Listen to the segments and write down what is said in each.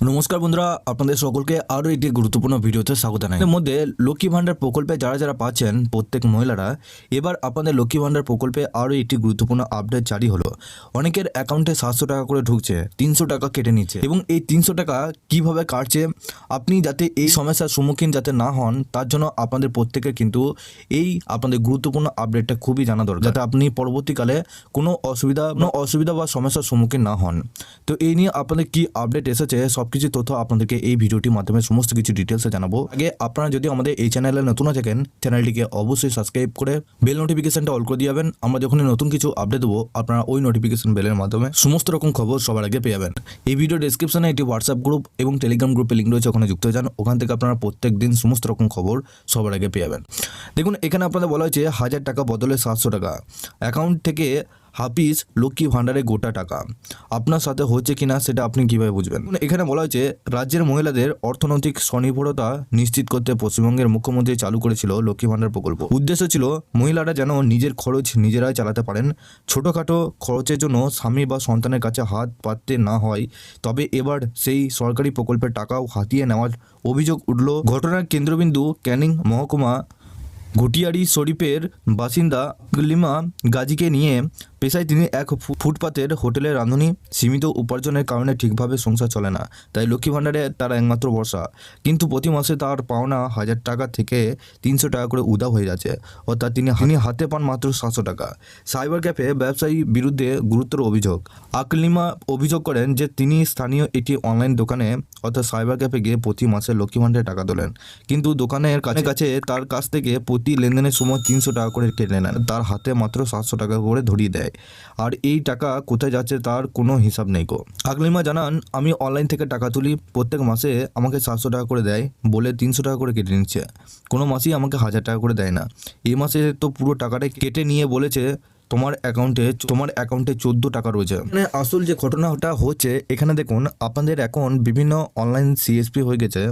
নমস্কার বন্ধুরা, আপনাদের সকলকে আরও একটি গুরুত্বপূর্ণ ভিডিওতে স্বাগত জানাই। এর মধ্যে লক্ষ্মী ভাণ্ডার প্রকল্পে যারা যারা পাচ্ছেন প্রত্যেক মহিলারা, এবার আপনাদের লক্ষ্মী ভাণ্ডার প্রকল্পে আরও একটি গুরুত্বপূর্ণ আপডেট জারি হলো। অনেকের অ্যাকাউন্টে সাতশো টাকা করে ঢুকছে, তিনশো টাকা কেটে নিচ্ছে এবং এই তিনশো টাকা কীভাবে কাটছে, আপনি যাতে এই সমস্যার সম্মুখীন যাতে না হন, তার জন্য আপনাদের প্রত্যেকের কিন্তু এই আপনাদের গুরুত্বপূর্ণ আপডেটটা খুবই জানা দরকার। যাতে আপনি পরবর্তীকালে কোনো অসুবিধা কোনো অসুবিধা বা সমস্যার সম্মুখীন না হন। তো এই নিয়ে আপনাদের কি আপডেট এসেছে, সব কিছু তথ্য আপনাদেরকে এই ভিডিওটির মাধ্যমে সমস্ত কিছু ডিটেলসে জানাব। আগে আপনারা যদি আমাদের এই চ্যানেলে নতুন থাকেন চ্যানেলটিকে অবশ্যই সাবস্ক্রাইব করে বেল নোটিফিকেশনটা অল করে দিয়ে যাবেন। আমরা যখনই নতুন কিছু আপডেট দেবো, আপনারা ওই নোটিফিকেশন বেলের মাধ্যমে সমস্ত রকম খবর সবার আগে পেয়ে যাবেন। এই ভিডিও ডেসক্রিপশনে একটি হোয়াটসঅ্যাপ গ্রুপ এবং টেলিগ্রাম গ্রুপে লিঙ্ক রয়েছে, ওখানে যুক্ত যান। ওখান থেকে আপনারা প্রত্যেক দিন সমস্ত রকম খবর সবার আগে পেয়ে যাবেন। দেখুন, এখানে আপনাদের বলা হয়েছে হাজার টাকা বদলে সাতশো টাকা। অ্যাকাউন্ট থেকে হাফিজ লক্ষ্মী ভাণ্ডারে গোটা টাকা। আপনার সাথে হচ্ছে কিনা সেটা আপনি কীভাবে বুঝবেন? এখানে বলা হয়েছে, রাজ্যের মহিলাদের অর্থনৈতিক স্বনির্ভরতা নিশ্চিত করতে পশ্চিমবঙ্গের মুখ্যমন্ত্রী চালু করেছিল লক্ষ্মী ভাণ্ডার প্রকল্প। উদ্দেশ্য ছিল, মহিলারা যেন নিজের খরচ নিজেরাই চালাতে পারেন। ছোটোখাটো খরচের জন্য স্বামী বা সন্তানের কাছে হাত পাততে না হয়। তবে এবার সেই সরকারি প্রকল্পের টাকাও হাতিয়ে নেওয়ার অভিযোগ উঠল। ঘটনার কেন্দ্রবিন্দু ক্যানিং মহকুমা ঘটিয়ারি শরীফের বাসিন্দা লিমা গাজীকে নিয়ে পেশায় তিনি এক ফুটপাতের হোটেলে রাঁধুনি সীমিত উপার্জনের কারণে ঠিকভাবে সংসার চলে না। তাই লক্ষ্মী ভাণ্ডারে তার একমাত্র ভরসা। কিন্তু প্রতি মাসে তার পাওনা হাজার টাকা থেকে তিনশো টাকা করে উদা হয়ে যাচ্ছে। অর্থাৎ তিনি হানি হাতে পান মাত্র সাতশো টাকা। সাইবার ক্যাফে ব্যবসায়ী বিরুদ্ধে গুরুতর অভিযোগ। আকলিমা অভিযোগ করেন যে তিনি স্থানীয় একটি অনলাইন দোকানে, অর্থাৎ সাইবার ক্যাফে গিয়ে প্রতি মাসে লক্ষ্মী ভাণ্ডারে টাকা তোলেন। কিন্তু দোকানের কাছে কাছে তার কাছ থেকে প্রতি লেনদেনের সময় তিনশো টাকা করে কেটে নেন। তার হাতে মাত্র সাতশো টাকা করে ধরিয়ে দেয়। আর এই টাকা কোথায় যাচ্ছে তার কোনো হিসাব নেই গো। আগলিমা জানান, আমি অনলাইন থেকে টাকা তুলি, প্রত্যেক মাসে আমাকে সাতশো টাকা করে দেয়, বলে তিনশো টাকা করে কেটে নিচ্ছে। কোনো মাসেই আমাকে হাজার টাকা করে দেয় না। এই মাসে তো পুরো টাকাটাই কেটে নিয়ে বলেছে তোমার অ্যাকাউন্টে তোমার অ্যাকাউন্টে চোদ্দ টাকা রয়েছে। মানে আসল যে ঘটনাটা হচ্ছে, এখানে দেখুন, আপনাদের এখন বিভিন্ন অনলাইন সিএসপি হয়ে গেছে।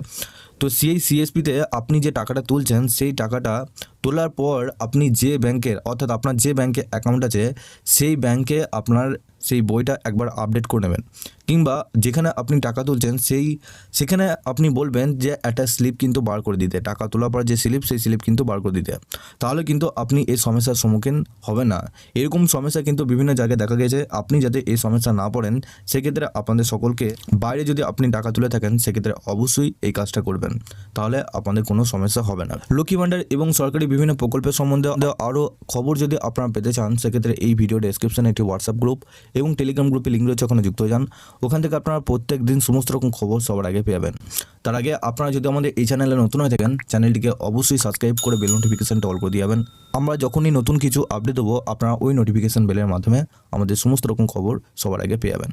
তো সেই সিএসপিতে আপনি যে টাকাটা তুলছেন, সেই টাকাটা তোলার পর আপনি যে ব্যাংকের অর্থাৎ আপনার যে ব্যাংকে অ্যাকাউন্ট আছে, সেই ব্যাংকে আপনার সেই বইটা একবার আপডেট করে নেবেন। কিংবা যেখানে আপনি টাকা তুলছেন, সেই সেখানে আপনি বলবেন যে, একটা স্লিপ কিন্তু বার করে দিতে। টাকা তোলার পর যে স্লিপ, সেই স্লিপ কিন্তু বার করে দিতে। তাহলে কিন্তু আপনি এই সমস্যার সম্মুখীন হবে না। এরকম সমস্যা কিন্তু বিভিন্ন জায়গায় দেখা গেছে আপনি যাতে এই সমস্যা না পড়েন, সেক্ষেত্রে আপনাদের সকলকে বাইরে যদি আপনি টাকা তুলে থাকেন, সেক্ষেত্রে অবশ্যই এই কাজটা করবেন। তাহলে আপনাদের কোনো সমস্যা হবে না। লক্ষ্মী ভাণ্ডার এবং সরকারি বিভিন্ন প্রকল্পের সম্বন্ধে আরও খবর যদি আপনারা পেতে চান, সেক্ষেত্রে এই ভিডিও ডেসক্রিপশনে একটি হোয়াটসঅ্যাপ গ্রুপ এবং টেলিগ্রাম গ্রুপে লিঙ্ক রয়েছে, ওখানে যুক্ত যান। ওখান থেকে আপনারা প্রত্যেক দিন সমস্ত রকম খবর সবার আগে পেয়ে যাবেন তার আগে আপনারা যদি আমাদের এই চ্যানেলে নতুন হয়ে থাকেন, চ্যানেলটিকে অবশ্যই সাবস্ক্রাইব করে বেল নোটিফিকেশনটা অল করে দিয়ে যাবেন। আমরা যখনই নতুন কিছু আপডেট দেবো, আপনারা ওই নোটিফিকেশান বেলের মাধ্যমে আমাদের সমস্ত রকম খবর সবার আগে পেয়ে যাবেন।